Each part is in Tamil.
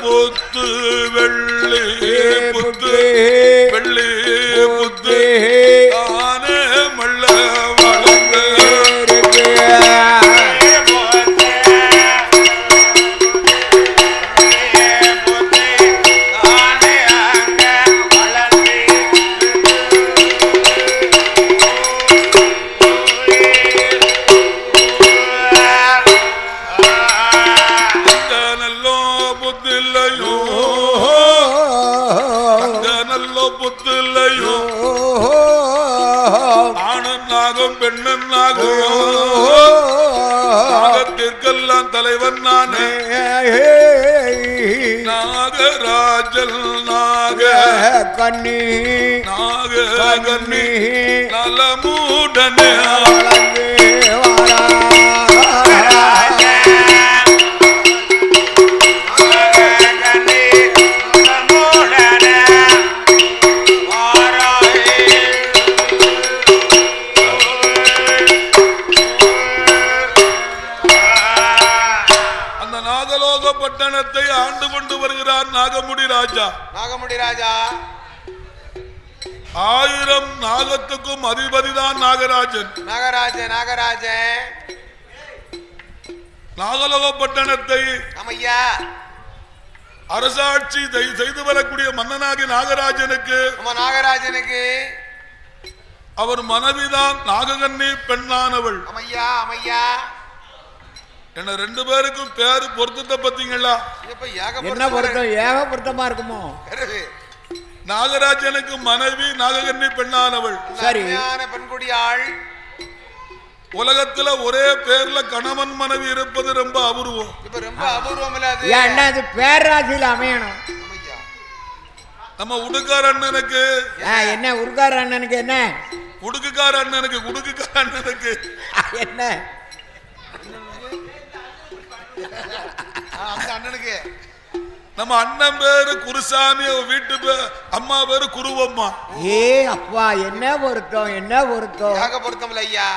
புத்து வெள்ளி புத்து நாகத்திற்கெல்லாம் தலைவன் நானே. நாகராஜல் நாக. கண்ணி. நாக கண்ணி. நலமுடனே. நாகராஜன். நாகராஜ நாகராஜ நாகலோக பட்டணத்தை அம்மையா அரசாட்சி செய்- செய்து வரக்கூடிய மன்னனாகி நாகராஜனுக்கு நாகராஜனுக்கு. அவர் மனைவிதான் நாககன்னி பெண்ணானவள். அம்மையா அம்மையா என்ன ரெண்டு பேருக்கும் பேரு பொருத்தத்தை பத்தீங்களா இப்ப என்ன பொருத்தம்? ஏக பொருத்தமா இருக்குமோ? நாகராஜனுக்கு மனைவி நாககன்னி பெண்ணானவள். பெண்குடியாள். உலகத்துல ஒரே பேர்ல கணவன் மனைவி இருப்பது ரொம்ப அபூர்வம். இப்ப ரொம்ப அபூர்வம் இல்ல அது பேராசியில் அமையணும். நம்ம உடுக்கார அண்ணனுக்கு. என்ன உருக்கார அண்ணனுக்கு என்ன? உடுக்குக்கார அண்ணனுக்கு உடுக்குக்கார அண்ணனுக்கு. என்ன? அந்த அண்ணனுக்கு. நம்ம அண்ணன் பேரு குருசாமி வீட்டு பேர் அம்மா பேரு குருவம்மா. ஏ அப்பா என்ன பொருத்தம் என்ன பொருத்தம்? ஏக பொருத்தம் இல்ல ஐயா?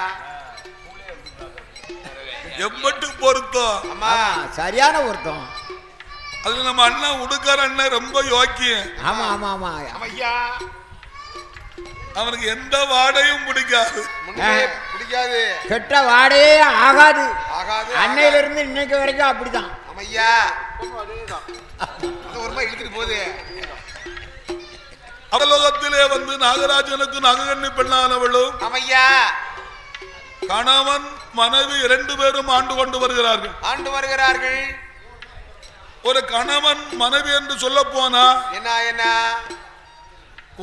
எம்மட்டு பொருத்தம். அம்மா. சரியான பொருத்தம். அது நம்ம அண்ணன் உடுக்கார அண்ணன் ரொம்ப யோக்கியம். ஆமா ஆமா ஆமா. அம்மையா அவனுக்கு எந்த வாடையும் பிடிக்காது. பிடிக்காது. கெட்ட வாடையே ஆகாது. ஆகாது அன்னையில இருந்து இன்னைக்கு வரைக்கும் அப்படிதான். இந்த ஒருமா இழுத்துட்டு போகுது. அவலோகத்திலே வந்து நாகராஜனுக்கு நாககன்னி பெண்ணானவளும் அம்மையா கணவன் மனைவி இரண்டு பேரும் ஆண்டு கொண்டு வருகிறார்கள். ஆண்டு வருகிறார்கள். ஒரு கணவன் மனைவி என்று சொல்ல போனா என்ன என்ன?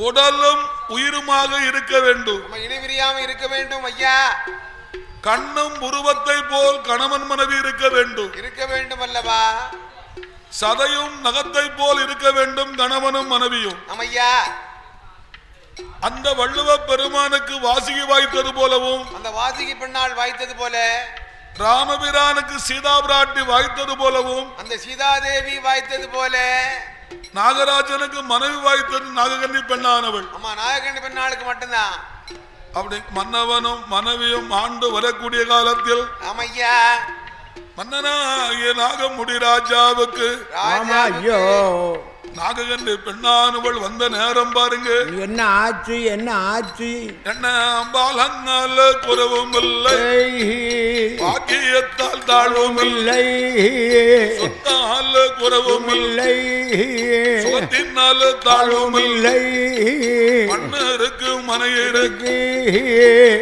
உடலும் உயிருமாக இருக்க வேண்டும். இணைவிரியாம இருக்க வேண்டும் ஐயா கண்ணும் உருவத்தை போல் கணவன் மனைவி இருக்க வேண்டும். இருக்க வேண்டும் அல்லவா சதையும் நகத்தை போல் இருக்க வேண்டும் கணவனும் மனைவியும். அம்மையா அந்த வள்ளுவ பெருமானுக்கு வாசிகி வாய்த்தது போலவும் அந்த வாசிகி பெண்ணால் வாய்த்தது போல ராமபிரானுக்கு சீதா பிராட்டி வாய்த்தது போலவும் அந்த சீதாதேவி வாய்த்தது போல நாகராஜனுக்கு மனைவி வாய்த்தது நாககன்னி பெண்ணானவள். அம்மா நாககண்டி பெண்ணாளுக்கு மட்டும்தான். அப்படி மன்னவனும் மனைவியும் ஆண்டு வரக்கூடிய காலத்தில் ஆமையா. மன்னனாகிய நாகமுடி ராஜாவுக்கு ஆமா ஐயோ நாககன்னி பெண்ணானவள் வந்த நேரம் பாருங்க. என்ன ஆச்சு என்ன ஆச்சு? என்ன பாலங்கால குறவும் இல்லை பாக்கியத்தால் தாழ்வும் இல்லை சொத்தால குறவும் இல்லை சுகத்தினால தாழ்வும் இல்லை மண்ணு இருக்கு. மனை இருக்கு.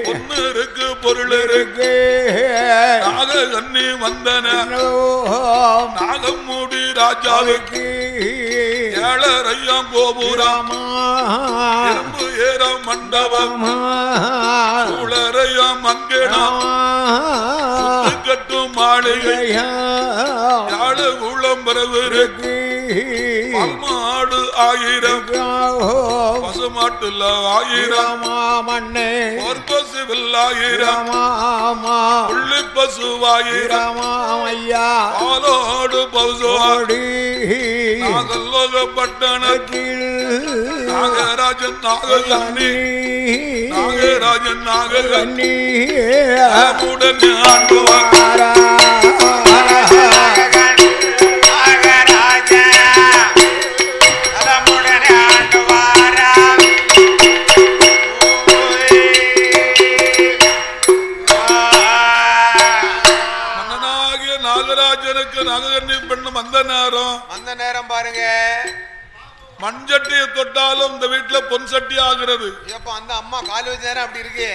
பொண்ணு இருக்கு பொருள் இருக்கு. நாககன்னி வந்தன. நாகமுடி ராஜாவுக்கு. இருக்கு ஏழரையாம் கோபுரம். ராமா இரும்பு ஏற மண்டபம். உளரையாம் மங்கடம் யாழு குளம்பரவு இருக்கு இருக்கு பல்மாடு ஆயிரம். ராம் பசுமாட்டுல ஆயிரம். ராமா மண்ணே பசுவில் ஆயிரம். ராமா புள்ளி பசுவாயிரம் ராமா ஐயா பாலோடு பசுவாடி பட்டணத்தில் நாகராஜன் நாககன்னி நாகராஜன் நாககன்னி உடன் ஆண்டுவார் மண்சட்டியை தொட்டாலும் இந்த வீட்டுல பொன் சட்டி ஆகிறது. அந்த அம்மா கால் வச்ச நேரம் அப்படி இருக்கு.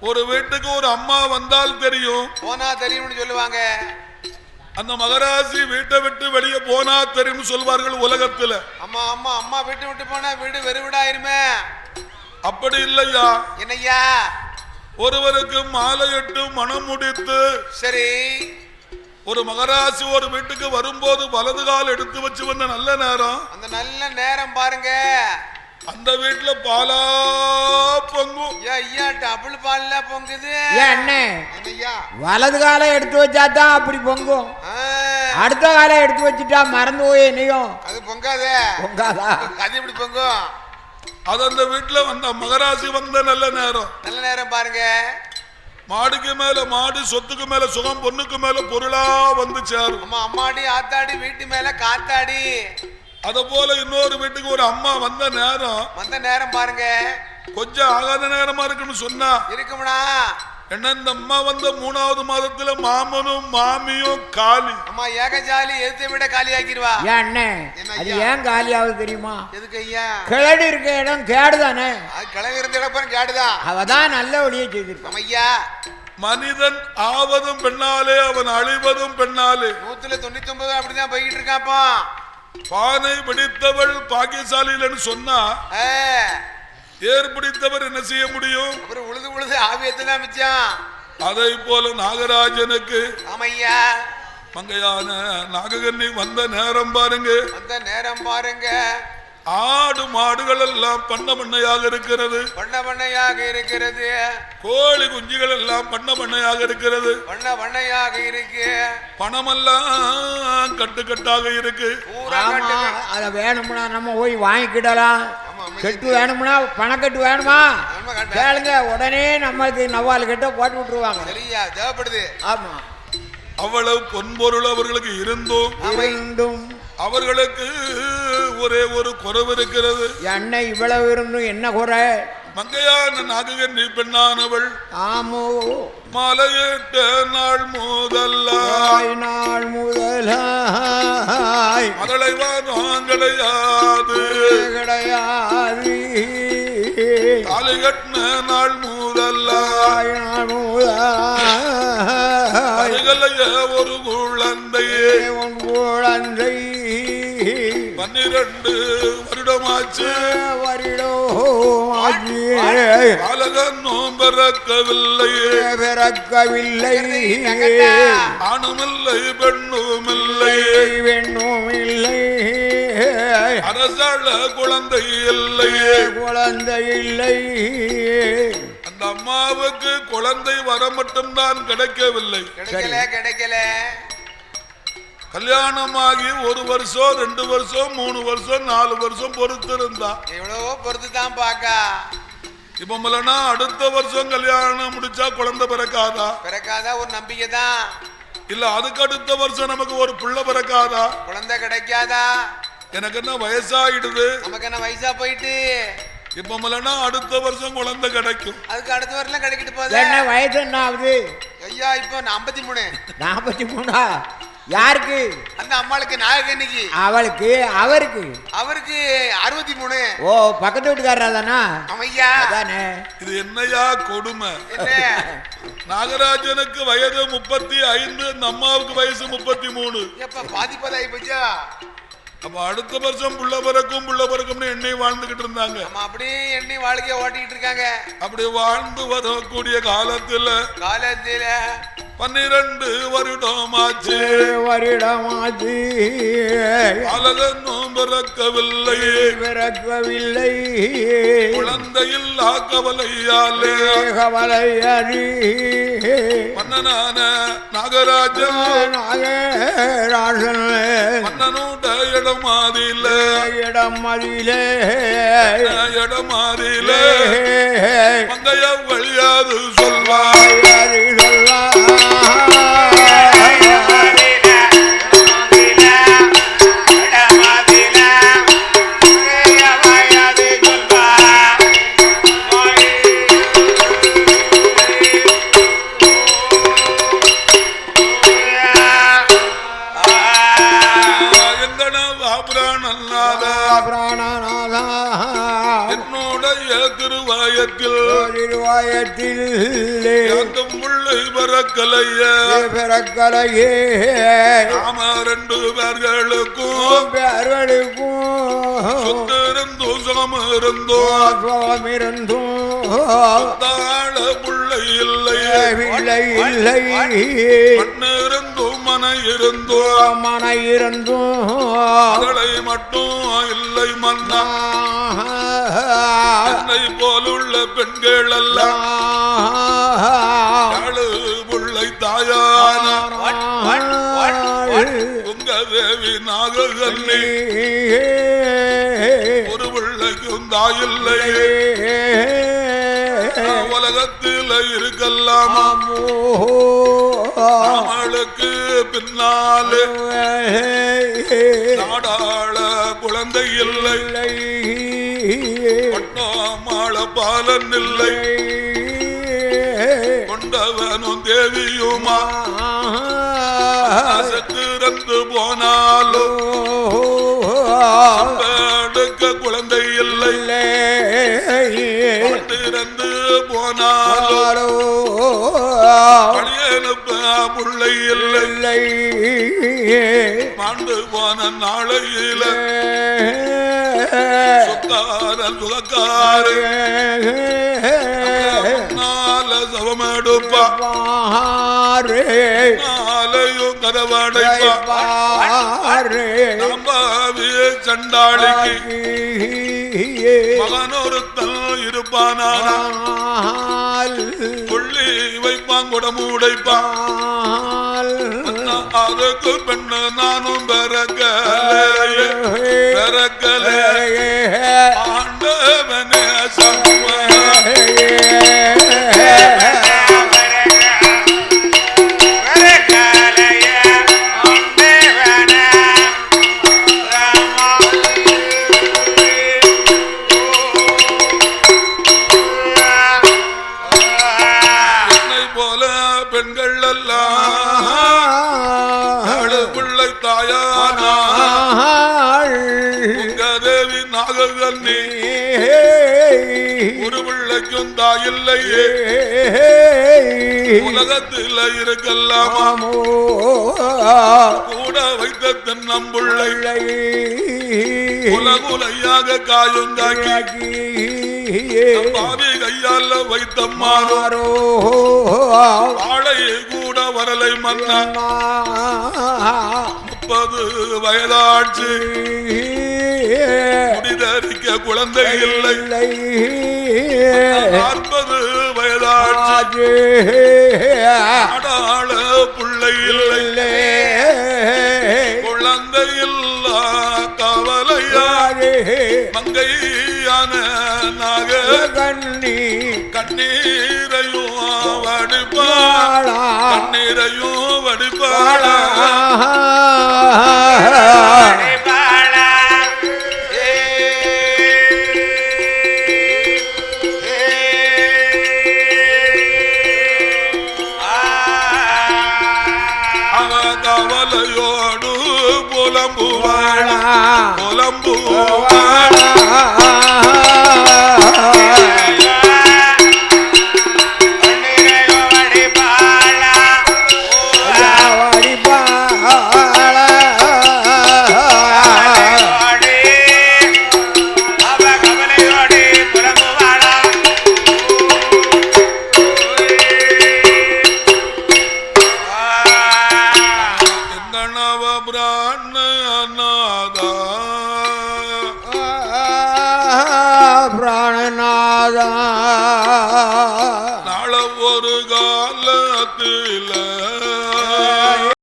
ஒரு வீட்டுக்கு ஒரு அம்மா வந்தால் தெரியும். போனா தெரியும்னு சொல்லுவாங்க. அந்த மகராசி வீட்டை விட்டு வெளியே போனா தெரியும் சொல்வார்கள் உலகத்துல. அம்மா அம்மா அம்மா வீட்டு விட்டு போனா வீடு வெறு வீடாயிருமே அப்படி இல்லையா? என்னய்யா? ஒருவருக்கு மாலையிட்டு மனம் முடித்து சரி. ஒரு மகராசி ஒரு வீட்டுக்கு வரும்போது வலது கால் எடுத்து வச்சு வந்த நல்ல நேரம். அந்த நல்ல நேரம் பாருங்க. அந்த வீட்டுல பாலா பொங்கும். ஐயா ஐயா டபுள் பால்ல பொங்குது. ஏன் அண்ணே. என்னய்யா வலது காலை எடுத்து வச்சா தான் அப்படி பொங்கும். அடுத்த காலை எடுத்து வச்சுட்டா மறந்து போய் என்னையும். அது பொங்காதே. பொங்காதா? அது எப்படி பொங்கும்? அது அந்த வீட்டுல வந்த மகராசி வந்த நல்ல நேரம். நல்ல நேரம் பாருங்க. மாடுக்கு மேல மாடு சொத்துக்கு மேல சுகம் பொண்ணுக்கு மேல பொருளா வந்து சேரும். அம்மா அம்மாடி ஆத்தாடி வீட்டு மேல காத்தாடி. அத போல இன்னொரு வீட்டுக்கு ஒரு அம்மா வந்த நேரம் வந்த நேரம் பாருங்க. கொஞ்சம் ஆகாத நேரமா இருக்குன்னு சொன்னா. இருக்கும்னா என்ன இந்த அம்மா வந்த மூணாவது மாதத்துல மாமனும் மாமியும் காலி. அம்மா ஏகஜாலி எதிர்த்து விட காலி ஆக்கிடுவா ஏன் அண்ணே? என்ன அது? ஏன் காலியாவது தெரியுமா? எதுக்கு ஐயா? கிளடி இருக்க இடம் கேடுதானே? அது கிளவி இருந்த இடப்பறம் கேடுதான் அவ தான் நல்ல வழியை செய்திருக்கான். நம்ம ஐயா மனிதன் ஆவதும் பெண்ணாலே அவன் அழிவதும் பெண்ணாலே. நூத்துல தொண்ணூத்தி ஒன்பது அப்படிதான் போய்கிட்டு இருக்காப்பா. பானை பிடித்தவள் பாக்கியசாலின்னு சொன்னா ஏர் பிடித்தவர் என்ன செய்ய முடியும்? அப்புறம் உழுது உழுது ஆவியத்தை தான் மிச்சம். அதை போல நாகராஜனுக்கு ஆமையா. மங்கையான நாககன்னி வந்த நேரம் பாருங்க. அந்த நேரம் பாருங்க. ஆடு மாடுகள் எல்லாம் பண்ண பண்ணையாக இருக்கிறது. வண்ண வண்ணையாக இருக்கிறது. கோழி குஞ்சுகள் எல்லாம் பண்ண பண்ணையாக இருக்கிறது. வண்ண வண்ணையாக இருக்கு. பணமெல்லாம் கட்டுக்கட்டாக இருக்கு. அதை வேணும்னா நம்ம போய் வாங்கிக்கிடலாம். கெட்டு வேணும்னா பணக்கட்டு வேணுமா. கேளுங்க உடனே நமக்கு நவால் கட்ட போட்டு விட்டுருவாங்க. சரியா தேவைப்படுது. ஆமா. அவ்வளவு பொன்பொருள் அவர்களுக்கு இருந்தும் இருந்தும் அவர்களுக்கு ஒரே ஒரு குறைவு இருக்கிறது. எண்ணெய் இவ்வளவு இருந்தும் என்ன குறை? மங்கையான நாககன்னி பெண்ணானவள். ஆமோ. மலையிட்ட நாள் முதல்ல. தாய் நாள் முதலாய் மகளை வாரம் கிடையாது கிடையாது தாலி கட்டின நாள் முதல்ல. தாய் நாள் முதலாய் ஒரு குழந்தையே உன் குழந்தை. பன்னிரண்டு வருடமாச்சு. வருடோ ஆகிய பாலகனும் பிறக்கவில்லையே பிறக்கவில்லை ஆணுமில்லை பெண்ணுமில்லையே வெண்ணும் இல்லை அரசாள குழந்தை இல்லையே குழந்தை இல்லை. அந்த அம்மாவுக்கு குழந்தை வர மட்டும்தான் கிடைக்கவில்லை. கிடைக்கல கிடைக்கல. கல்யாணமாகி ஒரு வருஷம் ரெண்டு வருஷம் மூணு வருஷம் நாலு வருஷம் பொறுத்திருந்தா. எவ்வளவோ பொறுத்து தான் பாக்கா. இப்ப மலனா அடுத்த வருஷம் கல்யாணம் முடிச்சா குழந்தை பிறக்காதா? பிறக்காத ஒரு நம்பிக்கை தான் இல்ல அதுக்கு அடுத்த வருஷம் நமக்கு ஒரு புள்ள பிறக்காதா? குழந்தை கிடைக்காதா? எனக்கு என்ன வயசாயிடுது? நமக்கு என்ன வயசா போயிட்டு? இப்ப மலனா அடுத்த வருஷம் குழந்தை கிடைக்கும். அதுக்கு அடுத்த வரலாம் கிடைக்கிட்டு போகுது என்ன வயசு என்ன ஆகுது? ஐயா இப்போ ஐம்பத்தி மூணு. நாற்பத்தி மூணா? யாருக்கு? அந்த அம்மாளுக்கு நாகக்கண்ணிக்கு அவளுக்கு அவருக்கு. அவருக்கு அறுபத்தி மூணு. ஓ பக்கத்து வீட்டுக்காரரா தானா? அமையா. அதானே. இது என்னையா கொடுமை? என்ன? நாகராஜனுக்கு வயது முப்பத்தி ஐந்து அம்மாவுக்கு வயசு முப்பத்தி மூணு. எப்ப பாதிப்பதாயி போச்சா? அப்ப அடுத்த வருஷம் புள்ள பிறக்கும் புள்ள பிறக்கும்னு எண்ணெய் வாழ்ந்துகிட்டு இருந்தாங்க. நம்ம அப்படியே எண்ணி வாழ்க்கைய ஓட்டிக்கிட்டு இருக்காங்க. அப்படி வாழ்ந்து வரக்கூடிய காலத்துல காலத்துல பன்னிரண்டு வருடம் ஆச்சு வருடமாச்சு. அழகனும் பிறக்கவில்லையே பிறக்கவில்லை. குழந்தையில்லா கவலையாலே கவலை அறி மன்னனான நாகராஜன். நாகராஜன். மன்னனோட இடமாதில இடம் அதிலே இடமாதில மங்கைய வழியாது சொல்வாய் எங்கனவா திருவாயத்தில் திருவாயத்தில் முள்ளை பறக்கலைய. பிறக்கலையே. நாம ரெண்டு பேர்களுக்கும் பேர்களுக்கும் இருந்தோம் சுகம் இருந்தும் தாழ புள்ளை இல்லை. இல்லை இல்லை. மண்ணு இருந்தோம் மன இருந்தோம் மன இருந்தும் மகளை மட்டும் இல்லை மன்னா. என்னை போலுள்ள பெண்கள் எல்லாம் ஏழு புள்ளை தாயான. உங்க தேவி நாககன்னி. ஒரு பிள்ளைக்கும் தாயில்லை உலகத்தில் இருக்கல்லாமா அவளுக்கு பின்னாலே நாடாள குழந்தை இல்லை. பட்டாமாள பாலன் இல்லை. கொண்டவனும் தேவியுமா? செத்திறந்து போனாலும் எடுக்க குழந்தை இல்லை. பட்டிறந்து போனாலும் புள்ளை இல்லை. மாண்டு போன நாளையில. சொக்கார சுகக்கார. நால சவமெடுப்பா. நாளையும் கதவடைப்பா. நம்பாவிய சண்டாளிக்கு. மகனொருத்தன் இருப்பானானா வைப்பான் குடமுடைப்பான் அதுக்கு பெண்ணு நானும் பிறக்கலையே பிறக்கலே தாயில்லையே உலகத்தில் இருக்கல்லாமா கூட வைத்த தென்னம்புள்ளை. உலகுலையாக காயுங்காக்கி பாவி கையால வைத்தம்மாரோ வாழையை கூட வரலை மன்னா. முப்பது வயதாட்சி முடிதரிக்க குழந்தை இல்லை. நாற்பது வயதாட்சி அடாள புள்ளை இல்லை குழந்தை இல்லா கவலையா மங்கையான நாக. கண்ணி. கண்ணீரையும் வடிப்பாள் கண்ணீரையும் வடிப்பாளா